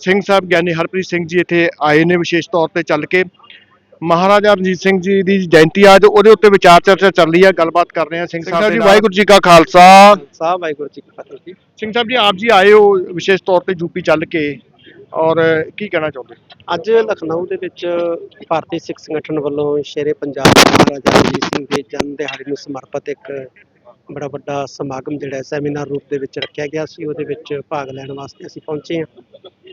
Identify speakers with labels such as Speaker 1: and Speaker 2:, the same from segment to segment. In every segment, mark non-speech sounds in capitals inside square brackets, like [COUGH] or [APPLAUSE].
Speaker 1: ਸਿੰਘ ਸਾਹਿਬ ਗਿਆਨੀ ਹਰਪ੍ਰੀਤ ਸਿੰਘ ਜੀ ਇੱਥੇ ਆਏ ਨੇ ਵਿਸ਼ੇਸ਼ ਤੌਰ ਤੇ ਚੱਲ ਕੇ। ਮਹਾਰਾਜਾ ਰਣਜੀਤ ਸਿੰਘ ਜੀ ਦੀ ਜਯੰਤੀ ਆ ਅੱਜ ਉਹਦੇ ਉੱਤੇ ਵਿਚਾਰ ਚਰਚਾ ਚੱਲ ਰਹੀ ਹੈ ਗੱਲਬਾਤ ਕਰ ਰਹੇ ਹਾਂ ਸਿੰਘ ਸਾਹਿਬ ਜੀ ਵਾਹਿਗੁਰੂ ਜੀ ਕਾ ਖਾਲਸਾ।
Speaker 2: ਸਾਹਿਬ ਵਾਹਿਗੁਰੂ ਜੀ ਕੀ ਫਤਿਹ ਜੀ।
Speaker 1: ਸਿੰਘ ਸਾਹਿਬ ਜੀ ਆਪ ਜੀ ਆਏ ਹੋ ਵਿਸ਼ੇਸ਼ ਤੌਰ ਤੇ ਯੂਪੀ ਚੱਲ ਕੇ ਔਰ ਕੀ ਕਹਿਣਾ ਚਾਹੁੰਦੇ?
Speaker 2: ਅੱਜ ਲਖਨਊ ਦੇ ਵਿੱਚ ਭਾਰਤੀ ਸਿੱਖ ਸੰਗਠਨ ਵੱਲੋਂ ਸ਼ੇਰੇ ਪੰਜਾਬ ਮਹਾਰਾਜਾ ਰਣਜੀਤ ਸਿੰਘ ਦੇ ਜਨਮ ਦਿਹਾੜੇ ਨੂੰ ਸਮਰਪਿਤ ਇੱਕ ਬੜਾ ਵੱਡਾ ਸਮਾਗਮ ਜਿਹੜਾ ਸੈਮੀਨਾਰ ਰੂਪ ਦੇ ਵਿੱਚ ਰੱਖਿਆ ਗਿਆ ਸੀ। ਉਹਦੇ ਵਿੱਚ ਭਾਗ ਲੈਣ ਵਾਸਤੇ ਅਸੀਂ ਪਹੁੰਚੇ ਹਾਂ।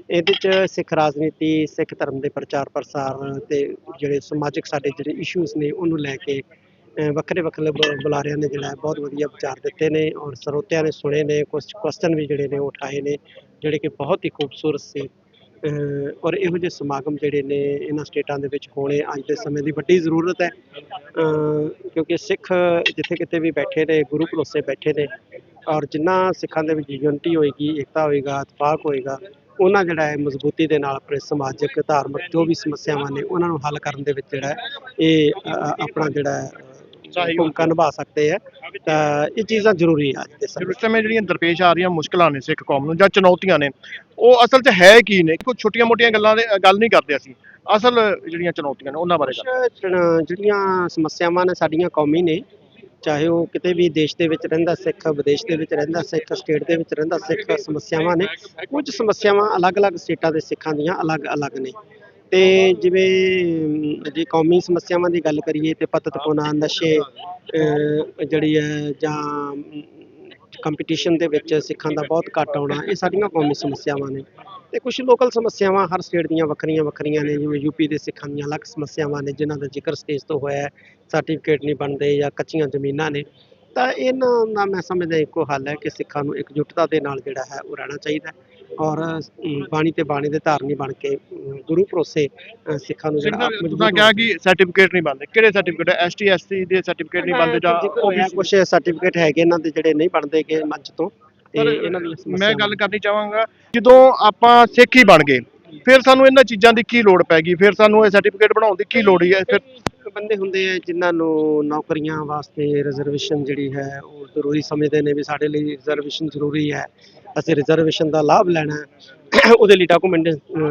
Speaker 2: ਇਹਦੇ ਚ ਸਿੱਖ ਰਾਜਨੀਤੀ, ਸਿੱਖ ਧਰਮ ਦੇ ਪ੍ਰਚਾਰ ਪ੍ਰਸਾਰ ਅਤੇ ਜਿਹੜੇ ਸਮਾਜਿਕ ਸਾਡੇ ਜਿਹੜੇ ਇਸ਼ੂਜ਼ ਨੇ ਉਹਨੂੰ ਲੈ ਕੇ ਵੱਖਰੇ ਵੱਖਰੇ ਬ- ਬੁਲਾਰਿਆਂ ਨੇ ਜਿਹੜਾ ਬਹੁਤ ਵਧੀਆ ਵਿਚਾਰ ਦਿੱਤੇ ਨੇ ਔਰ ਸਰੋਤਿਆਂ ਨੇ ਸੁਣੇ ਨੇ ਕੁਝ ਕੁਐਸਚਨ ਵੀ ਜਿਹੜੇ ਨੇ ਉਹ ਉਠਾਏ ਨੇ, ਜਿਹੜੇ ਕਿ ਬਹੁਤ ਹੀ ਖੂਬਸੂਰਤ ਸੀ। ਔਰ ਇਹੋ ਜਿਹੇ ਸਮਾਗਮ ਜਿਹੜੇ ਨੇ ਇਹਨਾਂ ਸਟੇਟਾਂ ਦੇ ਵਿੱਚ ਹੋਣੇ ਅੱਜ ਦੇ ਸਮੇਂ ਦੀ ਵੱਡੀ ਜ਼ਰੂਰਤ ਹੈ। ਕਿਉਂਕਿ ਸਿੱਖ ਜਿੱਥੇ ਕਿਤੇ ਵੀ ਬੈਠੇ ਨੇ, ਗੁਰੂ ਭਰੋਸੇ ਬੈਠੇ ਨੇ ਔਰ ਜਿੰਨਾ ਸਿੱਖਾਂ ਦੇ ਵਿੱਚ ਯੂਨਿਟੀ ਹੋਏਗੀ, ਏਕਤਾ ਹੋਏਗਾ, ਇਤਫਾਕ ਹੋਏਗਾ ਉਹਨਾਂ ਜਿਹੜਾ ਹੈ ਮਜ਼ਬੂਤੀ ਦੇ ਨਾਲ ਆਪਣੇ ਸਮਾਜਿਕ ਧਾਰਮਿਕ ਜੋ ਵੀ ਸਮੱਸਿਆਵਾਂ ਨੇ ਉਹਨਾਂ ਨੂੰ ਹੱਲ ਕਰਨ ਦੇ ਵਿੱਚ ਜਿਹੜਾ ਹੈ ਇਹ ਅ, ਆਪਣਾ ਜਿਹੜਾ ਹੈ। ਭੂਮਿਕਾ ਨਿਭਾ ਸਕਦੇ ਆ ਤਾਂ ਇਹ ਚੀਜ਼ਾਂ ਜ਼ਰੂਰੀ ਆ ਅੱਜ ਦੇ ਸਮੇਂ
Speaker 1: ਇਸ ਸਮੇਂ ਜਿਹੜੀਆਂ ਦਰਪੇਸ਼ ਆ ਰਹੀਆਂ ਮੁਸ਼ਕਲਾਂ ਨੇ ਸਿੱਖ ਕੌਮ ਨੂੰ ਜਾਂ ਚੁਣੌਤੀਆਂ ਨੇ ਉਹ ਅਸਲ 'ਚ ਹੈ ਕੀ ਨੇ ਕੋਈ ਛੋਟੀਆਂ-ਮੋਟੀਆਂ ਗੱਲਾਂ ਦੇ ਗੱਲ ਨਹੀਂ ਕਰਦੇ ਅਸੀਂ ਅਸਲ ਜਿਹੜੀਆਂ ਚੁਣੌਤੀਆਂ ਨੇ ਉਹਨਾਂ ਬਾਰੇ ਗੱਲ
Speaker 2: ਕੁਛ ਚਣ- ਜਿਹੜੀਆਂ ਸਮੱਸਿਆਵਾਂ ਨੇ ਸਾਡੀਆਂ ਕੌਮੀ ਨੇ ਚਾਹੇ ਉਹ ਕਿਤੇ ਵੀ ਦੇਸ਼ ਦੇ ਵਿੱਚ ਰਹਿੰਦਾ ਸਿੱਖ, ਵਿਦੇਸ਼ ਦੇ ਵਿੱਚ ਰਹਿੰਦਾ ਸਿੱਖ, ਸਟੇਟ ਦੇ ਵਿੱਚ ਰਹਿੰਦਾ ਸਿੱਖ, ਸਮੱਸਿਆਵਾਂ ਨੇ। ਕੁਝ ਸਮੱਸਿਆਵਾਂ ਅਲੱਗ-ਅਲੱਗ ਸਟੇਟਾਂ ਦੇ ਸਿੱਖਾਂ ਦੀਆਂ ਅਲੱਗ-ਅਲੱਗ ਨੇ। ਤੇ ਜਿਵੇਂ ਜੇ ਕੌਮੀ ਸਮੱਸਿਆਵਾਂ ਦੀ ਗੱਲ ਕਰੀਏ ਤੇ ਪਤਤਪੁਣਾ, ਨਸ਼ੇ ਜਿਹੜੀ ਹੈ ਜਾਂ ਕੰਪੀਟੀਸ਼ਨ ਦੇ ਵਿੱਚ ਸਿੱਖਾਂ ਦਾ ਬਹੁਤ ਘੱਟ ਆਉਣਾ, ਇਹ ਸਾਰੀਆਂ ਕੌਮੀ ਸਮੱਸਿਆਵਾਂ ਨੇ। ਤੇ ਕੁਝ ਲੋਕਲ ਸਮੱਸਿਆਵਾਂ ਹਰ ਸਟੇਟ ਦੀਆਂ ਵੱਖਰੀਆਂ ਵੱਖਰੀਆਂ ਨੇ ਜਿਵੇਂ ਯੂਪੀ ਦੇ ਸਿੱਖਾਂ ਦੀਆਂ ਅਲੱਗ ਸਮੱਸਿਆਵਾਂ ਨੇ ਜਿਨ੍ਹਾਂ ਦਾ ਜ਼ਿਕਰ ਸਟੇਜ ਤੋਂ ਹੋਇਆ ਹੈ ਸਰਟੀਫਿਕੇਟ ਨਹੀਂ ਬਣਦੇ ਜਾਂ ਕੱਚੀਆਂ ਜ਼ਮੀਨਾਂ ਨੇ ਤਾਂ ਇਹਨਾਂ ਦਾ ਮੈਂ ਸਮਝਦਾ ਇੱਕੋ ਹੱਲ ਹੈ ਕਿ ਸਿੱਖਾਂ ਨੂੰ ਇਕਜੁੱਟਤਾ ਦੇ ਨਾਲ ਜਿਹੜਾ ਹੈ ਉਹ ਰਹਿਣਾ ਚਾਹੀਦਾ ਹੈ ਔਰ ਬਾਣੀ ਤੇ ਬਾਣੀ ਦੇ ਧਾਰਨੀ ਬਣ ਕੇ ਗੁਰੂ ਭਰੋਸੇ ਸਿੱਖਾਂ ਨੂੰ ਜਿਹੜਾ
Speaker 1: ਤੁਸੀਂ ਕਿਹਾ ਕਿ ਸਰਟੀਫਿਕੇਟ ਨਹੀਂ ਬਣਦੇ। ਕਿਹੜੇ ਸਰਟੀਫਿਕੇਟ ਐਸਟੀ ਐਸਸੀ ਦੇ ਸਰਟੀਫਿਕੇਟ ਨਹੀਂ ਬਣਦੇ ਜਾਂ OBC
Speaker 2: ਕੁਝ ਸਰਟੀਫਿਕੇਟ ਹੈਗੇ ਇਹਨਾਂ ਦੇ ਜਿਹੜੇ ਨਹੀਂ ਬਣਦੇਗੇ ਮੰਚ ਤੋਂ। ਤੇ ਇਹਨਾਂ
Speaker 1: ਮੈਂ ਗੱਲ ਕਰਨੀ ਚਾਹਾਂਗਾ ਜਦੋਂ ਆਪਾਂ ਸਿੱਖ ਹੀ ਬਣ ਗਏ ਫਿਰ ਸਾਨੂੰ ਇਹਨਾਂ ਚੀਜ਼ਾਂ ਦੀ ਕੀ ਲੋੜ ਪੈ ਗਈ? ਫਿਰ ਸਾਨੂੰ ਇਹ ਸਰਟੀਫਿਕੇਟ ਬਣਾਉਣ ਦੀ ਕੀ ਲੋੜ ਹੈ ਫਿਰ
Speaker 2: ਬੰਦੇ ਹੁੰਦੇ ਆ ਜਿਨ੍ਹਾਂ ਨੂੰ ਨੌਕਰੀਆਂ ਵਾਸਤੇ ਰਿਜ਼ਰਵੇਸ਼ਨ ਜਿਹੜੀ ਹੈ ਉਹ ਜ਼ਰੂਰੀ ਸਮਝਦੇ ਨੇ ਵੀ ਸਾਡੇ ਲਈ ਰਿਜ਼ਰਵੇਸ਼ਨ ਜ਼ਰੂਰੀ ਹੈ। ਅਸੀਂ ਰਿਜ਼ਰਵੇਸ਼ਨ ਦਾ ਲਾਭ ਲੈਣਾ [COUGHS] ਉਹਦੇ ਲਈ ਡਾਕੂਮੈਂਟ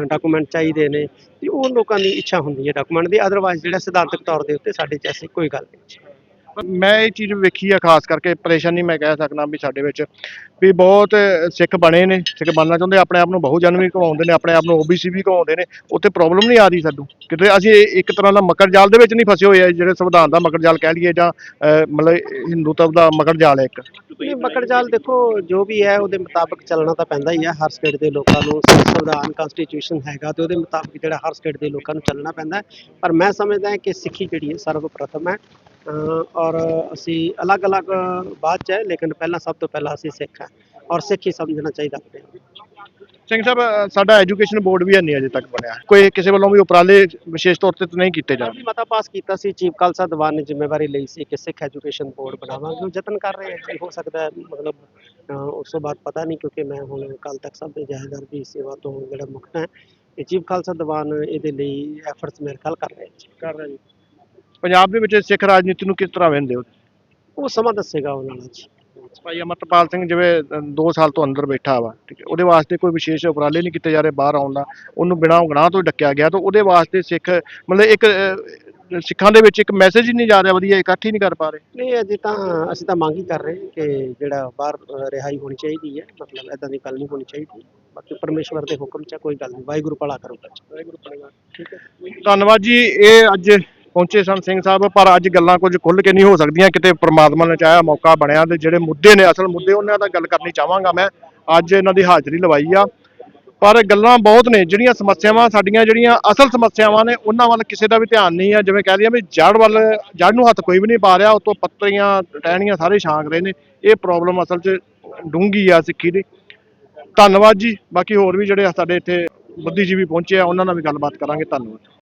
Speaker 2: ਡਾਕੂਮੈਂਟ ਚਾਹੀਦੇ ਨੇ। ਤੇ ਉਹ ਲੋਕਾਂ ਦੀ ਇੱਛਾ ਹੁੰਦੀ ਹੈ ਡਾਕੂਮੈਂਟ ਦੀ। ਅਦਰਵਾਈਜ਼ ਜਿਹੜਾ ਸਿਧਾਂਤਕ ਤੌਰ ਦੇ ਉੱਤੇ ਸਾਡੇ 'ਚ ਐਸੀ ਕੋਈ ਗੱਲ ਨਹੀਂ।
Speaker 1: ਮੈਂ ਇਹ ਚੀਜ਼ ਵੇਖੀ ਆ, ਖਾਸ ਕਰਕੇ ਪਰੇਸ਼ਾਨੀ ਮੈਂ ਕਹਿ ਸਕਦਾ ਵੀ ਸਾਡੇ ਵਿੱਚ ਵੀ ਬਹੁਤ ਸਿੱਖ ਬਣੇ ਨੇ, ਸਿੱਖ ਬਣਨਾ ਚਾਹੁੰਦੇ ਆਪਣੇ ਆਪ ਨੂੰ ਬਹੁਜਨ ਵੀ ਕਹਾਉਂਦੇ ਨੇ, ਆਪਣੇ ਆਪ ਨੂੰ ਓਬੀਸੀ ਵੀ ਕਹਾਉਂਦੇ ਨੇ, ਉੱਥੇ ਪ੍ਰੋਬਲਮ ਨਹੀਂ ਆ ਰਹੀ ਸਾਨੂੰ ਕਿਤੇ ਅਸੀਂ ਇੱਕ ਤਰ੍ਹਾਂ ਦਾ ਮਕਰ ਜਾਲ ਦੇ ਵਿੱਚ ਨਹੀਂ ਫਸੇ ਹੋਏ ਆ, ਜਿਹੜੇ ਸੰਵਿਧਾਨ ਦਾ ਮਕਰ ਜਾਲ ਕਹਿ ਲਈਏ ਜਾਂ ਮਤਲਬ ਹਿੰਦੂਤਵ ਦਾ ਮਕਰ ਜਾਲ ਹੈ ਇੱਕ।
Speaker 2: ਇਹ ਮਕੜ ਜਾਲ ਦੇਖੋ, ਜੋ ਵੀ ਹੈ, ਉਹਦੇ ਮੁਤਾਬਕ ਚੱਲਣਾ ਤਾਂ ਪੈਂਦਾ ਹੀ ਹੈ ਹਰ ਸਟੇਟ ਦੇ ਲੋਕਾਂ ਨੂੰ ਸੰਵਿਧਾਨ ਕਨਸਟੀਟਿਊਸ਼ਨ ਹੈਗਾ ਤੇ ਉਹਦੇ ਮੁਤਾਬਕ ਜਿਹੜਾ ਹਰ ਸਟੇਟ ਦੇ ਲੋਕਾਂ ਨੂੰ ਚੱਲਣਾ ਪੈਂਦਾ ਪਰ ਮੈਂ ਸਮਝਦਾ ਕਿ ਸਿੱਖੀ ਜਿਹੜੀ ਹੈ ਸਰਵਪ੍ਰਥਮ ਹੈ। ਔਰ ਅਸੀਂ ਅਲੱਗ-ਅਲੱਗ ਬਾਅਦ ਚ ਹੈ ਲੇਕਿਨ ਪਹਿਲਾਂ ਸਭ ਤੋਂ ਪਹਿਲਾਂ ਅਸੀਂ ਸਿੱਖ ਹਾਂ ਔਰ ਸਿੱਖ ਹੀ ਸਮਝਣਾ ਚਾਹੀਦਾ ਆਪਣੇ ਆਪ ਨੂੰ।
Speaker 1: ਸਿੰਘ ਸਾਹਿਬ ਸਾਡਾ ਐਜੂਕੇਸ਼ਨ ਬੋਰਡ ਵੀ ਨਹੀਂ ਅਜੇ ਤੱਕ ਬਣਿਆ। ਕੋਈ ਕਿਸੇ ਵੱਲੋਂ ਵੀ ਉਪਰਾਲੇ ਵਿਸ਼ੇਸ਼ ਤੌਰ ਤੇ ਤਾਂ ਨਹੀਂ ਕੀਤੇ ਜਾ
Speaker 2: ਅਸੀਂ ਮਤਾ ਪਾਸ ਕੀਤਾ ਸੀ ਚੀਫ ਖਾਲਸਾ ਦੀਵਾਨ ਨੇ ਜ਼ਿੰਮੇਵਾਰੀ ਲਈ ਸੀ ਕਿ ਸਿੱਖ ਐਜੂਕੇਸ਼ਨ ਬੋਰਡ ਬਣਾਵਾਂਗੇ ਉਹ ਯਤਨ ਕਰ ਰਹੇ ਹਾਂ ਹੋ ਸਕਦਾ ਹੈ ਮਤਲਬ ਉਸ ਤੋਂ ਬਾਅਦ ਪਤਾ ਨਹੀਂ ਕਿਉਂਕਿ ਮੈਂ ਹੁਣ ਕੱਲ ਤੱਕ ਸਭ ਦੇ ਜਹੇਦਾਰ ਦੀ ਸੇਵਾ ਤੋਂ ਜਿਹੜਾ ਮੁਕਤ ਹੈ। ਤੇ ਚੀਫ ਖਾਲਸਾ ਦੀਵਾਨ ਇਹਦੇ ਲਈ ਐਫਰਟਸ ਮੇਰੇ ਖਿਆਲ ਕਰ ਰਹੇ ਜੀ
Speaker 1: ਕਰ ਰਿਹਾ ਜੀ ਪੰਜਾਬ ਦੇ ਵਿੱਚ ਸਿੱਖ ਰਾਜਨੀਤੀ ਨੂੰ ਕਿਸ ਤਰ੍ਹਾਂ ਵੇਖਦੇ ਹੋ
Speaker 2: ਉਹ ਸਮਾਂ ਦੱਸੇਗਾ ਉਹਨਾਂ ਨਾਲ ਜੀ।
Speaker 1: ਭਾਈ ਅਮਰਤਪਾਲ ਸਿੰਘ ਜਿਵੇਂ 2 ਸਾਲ ਤੋਂ ਅੰਦਰ ਬੈਠਾ ਵਾ ਠੀਕ ਹੈ ਉਹਦੇ ਵਾਸਤੇ ਕੋਈ ਵਿਸ਼ੇਸ਼ ਉਪਰਾਲੇ ਨਹੀਂ ਕੀਤੇ ਜਾ ਰਹੇ ਬਾਹਰ ਆਉਣ ਦਾ। ਉਹਨੂੰ ਬਿਨਾਂ ਗੁਨਾਹ ਤੋਂ ਡੱਕਿਆ ਗਿਆ ਤਾਂ ਉਹਦੇ ਵਾਸਤੇ ਸਿੱਖ ਮਤਲਬ ਇੱਕ ਅਹ, ਸਿੱਖਾਂ ਦੇ ਵਿੱਚ ਇੱਕ ਮੈਸੇਜ ਹੀ ਨਹੀਂ ਜਾ ਰਿਹਾ ਵਧੀਆ ਇਕੱਠ ਹੀ ਨਹੀਂ ਕਰ ਪਾ ਰਹੇ।
Speaker 2: ਨਹੀਂ ਅਜੇ ਤਾਂ ਅਸੀਂ ਤਾਂ ਮੰਗ ਹੀ ਕਰ ਰਹੇ ਹਾਂ ਕਿ ਜਿਹੜਾ ਬਾਹਰ ਅ, ਰਿਹਾਈ ਹੋਣੀ ਚਾਹੀਦੀ ਹੈ ਮਤਲਬ ਐਦਾਂ ਦੀ ਗੱਲ ਨਹੀਂ ਹੋਣੀ ਚਾਹੀਦੀ। ਬਾਕੀ ਪਰਮੇਸ਼ਵਰ ਦੇ ਹੁਕਮ 'ਚ ਹੈ, ਕੋਈ ਗੱਲ ਨਹੀਂ ਵਾਹਿਗੁਰੂ ਭਲਾ ਕਰੂਗਾ ਠੀਕ ਹੈ।
Speaker 1: ਧੰਨਵਾਦ ਜੀ ਇਹ ਅੱਜ ਪਹੁੰਚੇ ਸਨ ਸਿੰਘ ਸਾਹਿਬ, ਪਰ ਅੱਜ ਗੱਲਾਂ ਕੁਝ ਖੁੱਲ ਕੇ ਨਹੀਂ ਹੋ ਸਕਦੀਆਂ। ਕਿਤੇ ਪ੍ਰਮਾਤਮਾ ਨੇ ਚਾਹਿਆ ਮੌਕਾ ਬਣਿਆ ਤੇ ਜਿਹੜੇ ਮੁੱਦੇ ਨੇ, ਅਸਲ ਮੁੱਦੇ, ਉਹਨਾਂ ਦਾ ਗੱਲ ਕਰਨੀ ਚਾਹਾਂਗਾ ਮੈਂ। ਅੱਜ ਇਹਨਾਂ ਦੀ ਹਾਜ਼ਰੀ ਲਵਾਈ ਆ। ਪਰ ਗੱਲਾਂ ਬਹੁਤ ਨੇ, ਜਿਹੜੀਆਂ ਸਮੱਸਿਆਵਾਂ ਸਾਡੀਆਂ ਜਿਹੜੀਆਂ ਅਸਲ ਸਮੱਸਿਆਵਾਂ ਨੇ, ਉਹਨਾਂ ਵੱਲ ਕਿਸੇ ਦਾ ਵੀ ਧਿਆਨ ਨਹੀਂ ਆ। ਜਿਵੇਂ ਕਹਿ ਦਈਏ ਵੀ ਜੜ ਵੱਲ ਜੜ ਨੂੰ ਹੱਥ ਕੋਈ ਵੀ ਨਹੀਂ ਪਾ ਰਿਹਾ ਉਤੋਂ ਪੱਤਰੀਆਂ, ਟਹਿਣੀਆਂ ਸਾਰੇ ਛਾਂਕ ਰਹੇ ਨੇ। ਇਹ ਪ੍ਰੋਬਲਮ ਅਸਲ 'ਚ ਡੂੰਗੀ ਆ ਸਿੱਖੀ ਦੀ। ਧੰਨਵਾਦ ਜੀ। ਬਾਕੀ ਹੋਰ ਵੀ ਜਿਹੜੇ ਸਾਡੇ ਇੱਥੇ ਬੁੱਧੀਜੀਵੀ ਪਹੁੰਚੇ ਆ, ਉਹਨਾਂ ਨਾਲ ਵੀ ਗੱਲਬਾਤ ਕਰਾਂਗੇ। ਧੰਨਵਾਦ।